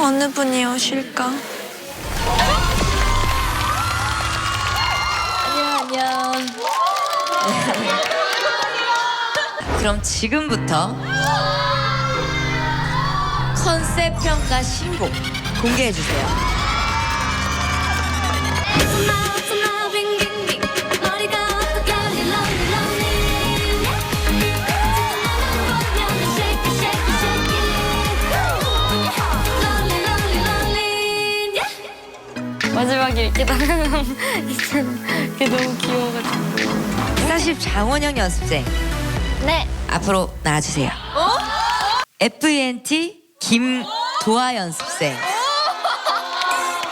어느 분이 오실까? 안녕 안녕. 그럼 지금부터 컨셉 평가 신곡 공개해 주세요. 마지막에 이렇게 나가면. 그게 너무 귀여워가지고. 40 장원영 연습생 네. 앞으로 나와주세요. FENT 김도아 연습생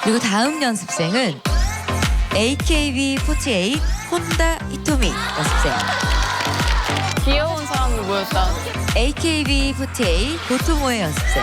그리고 다음 연습생은 AKB48 혼다 히토미 연습생 귀여운 사람들 모였다. AKB48 고토모의 연습생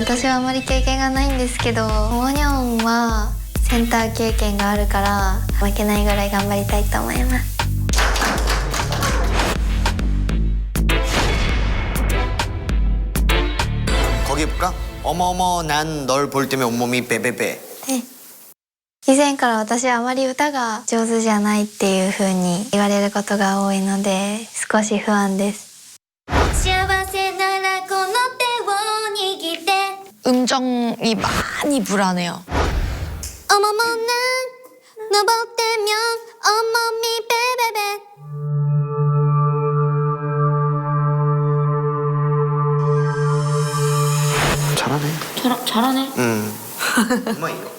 私はあまり経験がないんですけどモニョンはセンター経験があるから負けないぐらい頑張りたいと思います 거기 해볼까? 어머어머 난 널 볼 때면 온몸이 베베베. で以前から私はあまり歌が上手じゃないっていう風に言われることが多いので少し不安です 음정이 많이 불안해요. 어머머 난 너볼 때면 온몸이 베베베 잘하네. 잘, 잘하네. 응. 엄마 이거.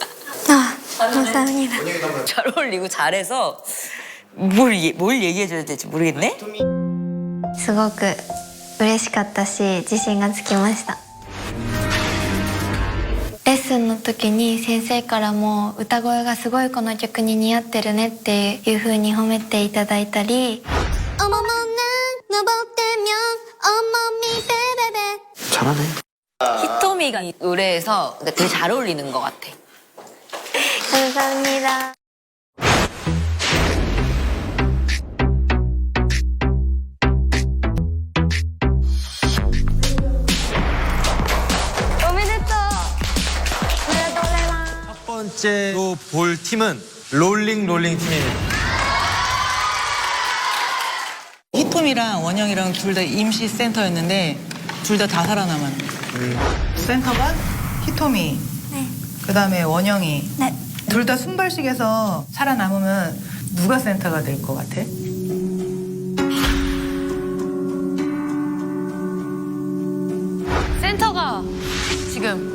あ감사합니다 원영이도 한번 잘 어울리고 잘해서 뭘, 얘- 뭘 얘기해줘야 될지 모르겠네? すごく嬉しかったし自信がつきました レッスンの時に先生からも歌声がすごいこの曲に似合ってるねっていう風に褒めていただいたり 어머머 난 너볼 때면 온몸이 베베베 잘하네. 히토미가 이 노래에서 되게 잘 어울리는 것 같아. 감사합니다 번째로 볼 팀은 롤링 롤링 팀입니다. 히톰이랑 원영이랑 둘 다 임시 센터였는데 둘 다 다 살아남았네. 센터가 히톰이, 그다음에 원영이. 네. 둘 다 순발식에서 살아남으면 누가 센터가 될 것 같아? 센터가 지금